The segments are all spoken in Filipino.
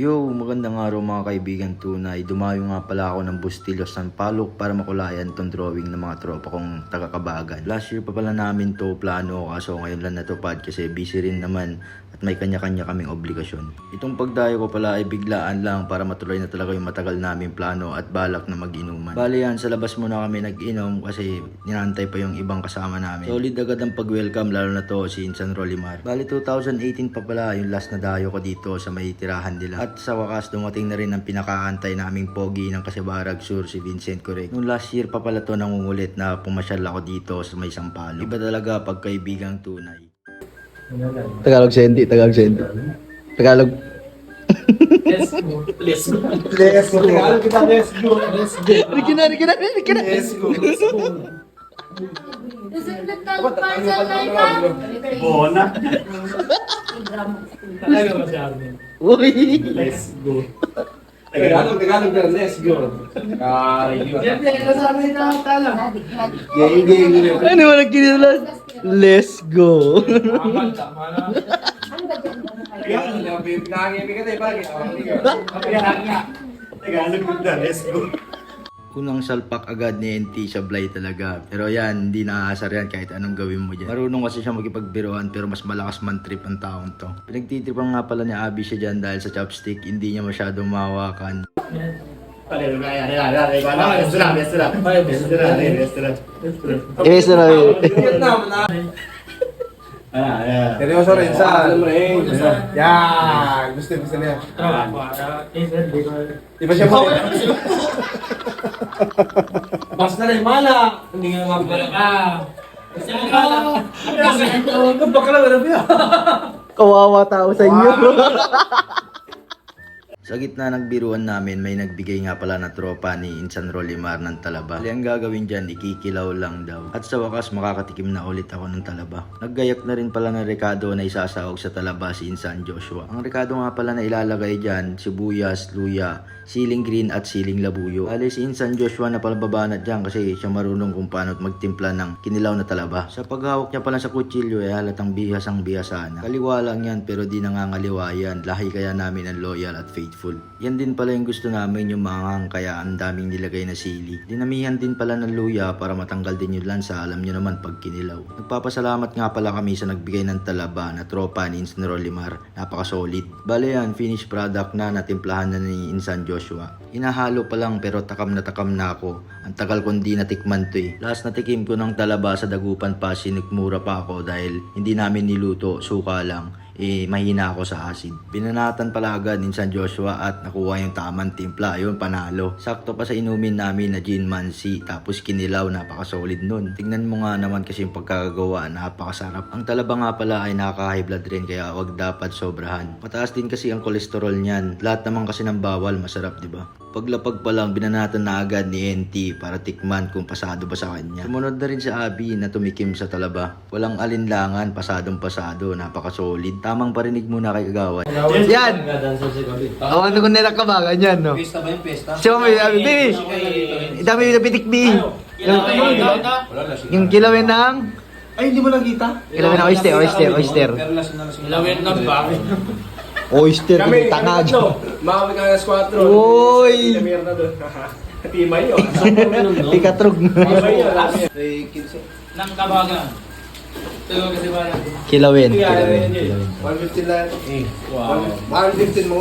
Yo, magandang araw mga kaibigan tunay. Dumayo nga pala ako ng Bustillos San Palok para makulayan tong drawing ng mga tropa kong taga-kabagan. Last year pa pala namin to plano kaso ngayon lang natupad kasi busy rin naman at may kanya-kanya kaming obligasyon. Itong pagdayo ko pala ay biglaan lang para matuloy na talaga yung matagal namin plano at balak na mag-inuman. Bali yan, sa labas muna kami nag-inom kasi ninantay pa yung ibang kasama namin. Solid agad ang pag-welcome lalo na to si Insan Rolimar. Bali 2018 pa pala yung last na dayo ko dito sa may tirahan nila. At sa wakas dumating na rin ang pinakaantay naming pogi ng Kasibarag Sur si Vincent Correct. Nung last year pa pala to nangungulit na pumasyal ako dito sa may Sampalo. Iba talaga pagkaibigang tunay. Tagalog sendi, Tagalog sendi. Tagalog. Let's go. Let's go. Let's go. Tagalog kita, let's go. Let's go. Rikina, rikina, rikina. Let's go. Bona. Talaga masyado. Uy. Let's go. Tagalog, Tagalog na, let's go. Ay, Yan, yan. Nasabi na tala. Gay, gay. Ano mo nagkinilas? Let's go. Tama, tama na. Tagalog na, let's go. Unang salpak agad ni NT sa Blay talaga. Pero yan, hindi naaasar yan kahit anong gawin mo dyan. Marunong kasi siya makipagbiruan pero mas malakas man trip ang taong to. Pinagtitripan nga pala ni Abby siya dyan dahil sa chopstick, hindi niya masyadong mahawakan. Yes, na. Ah. Seryoso rin sa, rin. Yan, gusto, gusto niya. Di ba siya mo? Basta na mala. Hindi nga mapala ka. Basta yung mala. Bakla, wala ba Kawawa tao sa inyo. Sa gitna ng biruan namin, may nagbigay nga pala na tropa ni Insan Rolimar ng talaba. Bali ang gagawin dyan, ikikilaw lang daw. At sa wakas, makakatikim na ulit ako ng talaba. Naggayak na rin pala ng rekado na isasahog sa talaba si Insan Joshua. Ang rekado nga pala na ilalagay dyan, sibuyas, luya, siling green at siling labuyo. Bali si Insan Joshua na pala babanat dyan kasi siya marunong kung paano magtimpla ng kinilaw na talaba. Sa paghawak niya pala sa kutsilyo ay halatang bihas ang bihasana. Kaliwa lang yan pero di nangangaliwa yan. Lahi kaya namin ang loyal at faithful. Yan din pala yung gusto namin yung manghang kaya ang daming nilagay na sili. Dinamihan din pala ng luya para matanggal din yung lansa alam nyo naman pag kinilaw. Nagpapasalamat nga pala kami sa nagbigay ng talaba na tropa ni Insan Rolimar. Napaka-solid. Bale yan, finished product na natimplahan na ni Insan Joshua. Inahalo pa lang pero takam na takam na ako. Ang tagal kong di natikman to eh. Last natikim ko ng talaba sa dagupan pa, sinikmura pa ako dahil hindi namin niluto, suka lang eh mahina ako sa acid. Binanatan pala agad ni San Joshua at nakuha yung tamang timpla. Ayun, panalo. Sakto pa sa inumin namin na gin mansi tapos kinilaw, napaka-solid nun. Tingnan mo nga naman kasi yung pagkakagawa, napakasarap. Ang talaba nga pala ay nakaka-high blood rin kaya wag dapat sobrahan. Mataas din kasi ang kolesterol niyan. Lahat naman kasi ng bawal masarap, di ba? Paglapag pa lang, binanatan na agad ni NT para tikman kung pasado ba sa kanya. Sumunod na rin si Abby na tumikim sa talaba. Walang alinlangan, pasadong pasado, napaka-solid. Tamang parinig muna kay Kagawan. Yan. Awan ko nila ka ba? Ganyan, no? Pesta ba yung pesta? Siya may sabi, Bi. Dami yung napitik, Bi. Yung, yung kilawin ng... Ay, hindi mo nakita? Kilawin ng oyster, oyster, oyster. Pero lasing na lasing. Ilawin na ba? Oyster, Kami, tatlo. Makami ka ng squadron. Uy! Kami na doon. Timay yun. Ikatrog. Timay yun. Kinsi. Nang lang? Kilawin. Kilawin. yun, yun. kilawin. 115 lang. Wow. 115 mo.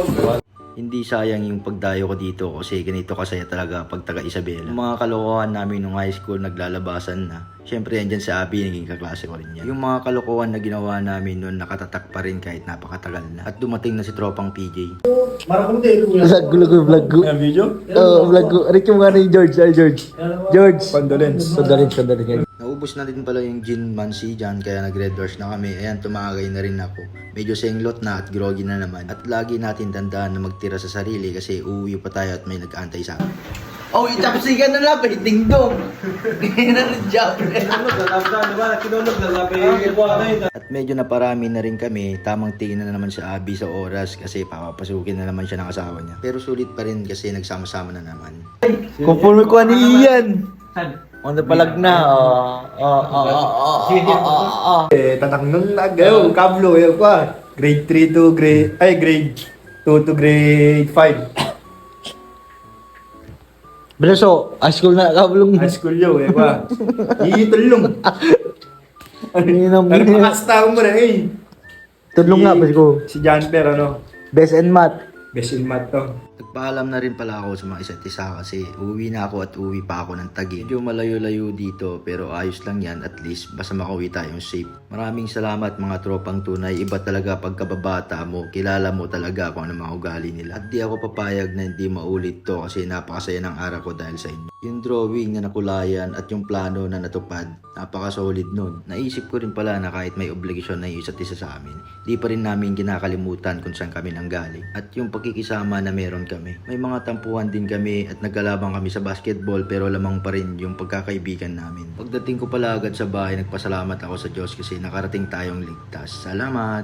Hindi sayang yung pagdayo ko dito kasi ganito kasaya talaga pag taga Isabela. Yung mga kalokohan namin nung high school naglalabasan na. Siyempre yan dyan sa Abi, naging kaklase ko rin yan. Yung mga kalokohan na ginawa namin noon nakatatak pa rin kahit napakatagal na. At dumating na si tropang PJ. Vlog ko, vlog ko, vlog ko. video? Oo, vlog ko. Ricky mo nga ni George. Ay, George. George. Condolence. Condolence, condolence. Naubos na din pala yung gin mansi dyan kaya nag red doors na kami. Ayan, tumagay na rin ako. Medyo senglot na at groggy na naman. At lagi natin tandaan na magtira sa sarili kasi uuwi pa tayo at may nag-antay sa akin. Oh, itapsigan na lang, ding dong. Ganyan na rin job. At medyo naparami na rin kami, tamang tingin na naman sa Abby sa oras kasi papapasukin na naman siya ng asawa niya. Pero sulit pa rin kasi nagsama-sama na naman. Conforme ko ni Ian. On the palag na. Oh, oh, oh, oh, oh, oh, oh. Eh, tatak nun lagaw. Kablo, yun ko ah. Grade 3 to grade, ay grade 2 2 to grade 5. Belaso, high school na kabulong. High school yo, eh ba? Yun ang Ano pa kasta mo na eh. Tulong nga, bas ko. Si John Per, ano? Best and math. Best in math to. Nagpaalam na rin pala ako sa mga isa't isa kasi uwi na ako at uwi pa ako ng Taguig. Medyo malayo-layo dito pero ayos lang yan at least basta makauwi tayong safe. Maraming salamat mga tropang tunay. Iba talaga pagkababata mo. Kilala mo talaga kung ano mga ugali nila. At di ako papayag na hindi maulit to kasi napakasaya ng araw ko dahil sa inyo. Yung drawing na nakulayan at yung plano na natupad, napaka-solid nun. Naisip ko rin pala na kahit may obligasyon na yung isa't isa sa amin, di pa rin namin kinakalimutan kung saan kami nanggaling. At yung pagkikisama na meron kami. May mga tampuhan din kami at nagkalabang kami sa basketball pero lamang pa rin yung pagkakaibigan namin. Pagdating ko pala agad sa bahay, nagpasalamat ako sa Diyos kasi nakarating tayong ligtas. Salamat!